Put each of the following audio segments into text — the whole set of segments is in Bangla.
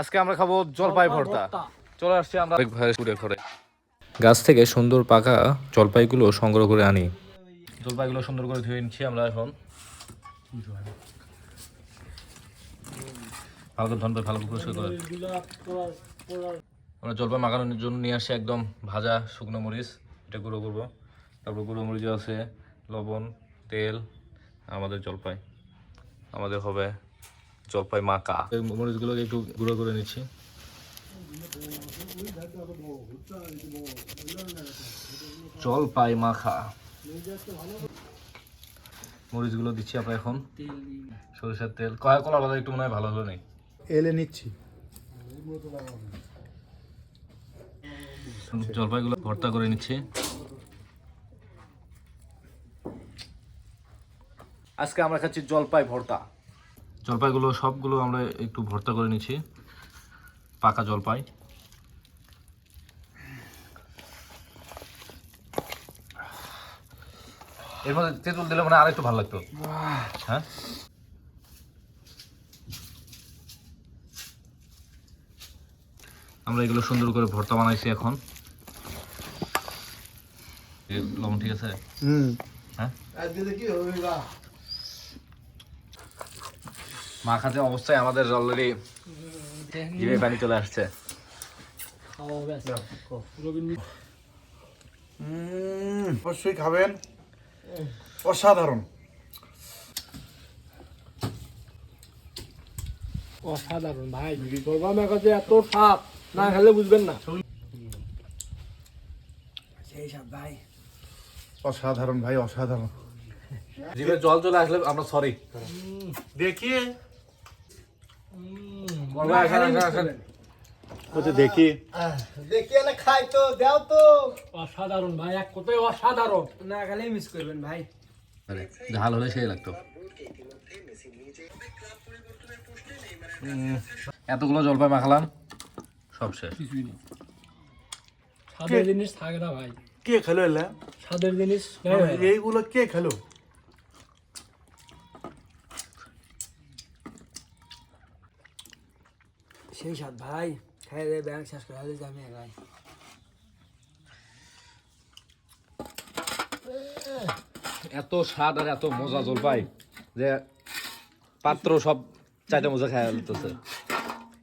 আজকে আমরা খাব জলপাই ভর্তা। চলে আসছি আমরা ঘুরে ঘুরে। গাছ থেকে সুন্দর পাকা জলপাইগুলো সংগ্রহ করে আনি। জলপাইগুলো সুন্দর করে ধুয়ে নিচ্ছি আমরা এখন। ভালো করে ধন ভাই ভালো করে করে। আমরা জলপাই মাখানোর জন্য নিয়ে আসছি একদম ভাজা শুকনো মরিচ। এটা গুঁড়ো করব। তারপর গুঁড়ো মরিচ আছে লবণ তেল আমাদের জলপাই। আমাদের হবে জলপাই মাখা এই মরিচগুলোকে একটু গুঁড়ো করে নিচ্ছি। জলপাই মাখা মরিচগুলো দিচ্ছি আমরা এখন। সরিষার তেল। কয়া কলার বাজার একটু মনে হয় ভালো হলো নেই এলে নিচ্ছি। জলপাইগুলো ভর্তা করে নিচ্ছি। আজকে আমরা খাচ্ছি জলপাই ভর্তা। জলপাইগুলো সবগুলো আমরা একটু ভর্তা করে নিচ্ছি। পাকা জলপাই। এর মধ্যে তেঁতুল দিলে মানে আরেকটু ভালো লাগতো। হ্যাঁ? আমরা এগুলো সুন্দর করে ভর্তা বানাইছি এখন। লবণ ঠিক আছে? হুম। হ্যাঁ? মা খাতে অবস্থায় আমাদের অলরেডি জিভে পানি চলে আসছে। অবশ্যই খাবেন। অসাধারণ। অসাধারণ ভাই গরবা মেঘা যে এত সাপ না খেলে বুঝবেন না। সেই সাপ ভাই। অসাধারণ ভাই অসাধারণ। জিভে জল চলে আসলে আমরা সরি দেখি দেখি দেখিয়ে না খাই তো দাও তো অসাধারণ ভাই এক কথায় অসাধারণ না খেলে মিস করবেন ভাই ঝাল হলে সেই লাগতো এতগুলো জলপাই মাখালাম সব শেষ স্বাদের জিনিস থাকে না ভাই কে খেলো এলে স্বাদের জিনিস হয় এইগুলো কে খেলো সেই সাত ভাই খাই দিয়ে ব্যাংক শেষ করে যাবে ভাই এত স্বাদ আর এত মজা জলপাই যে পাত্র সব চারটা মজা খায় ফেলতেছে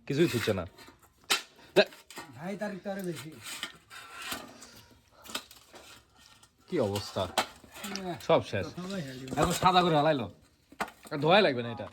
কিছুই ছুটছে না। ভাই তারিখ তো আরও বেশি। কি অবস্থা? সব শেষ। এখন সাদা করে হালাইলো। আর ধোয়াই লাগবে না এটা।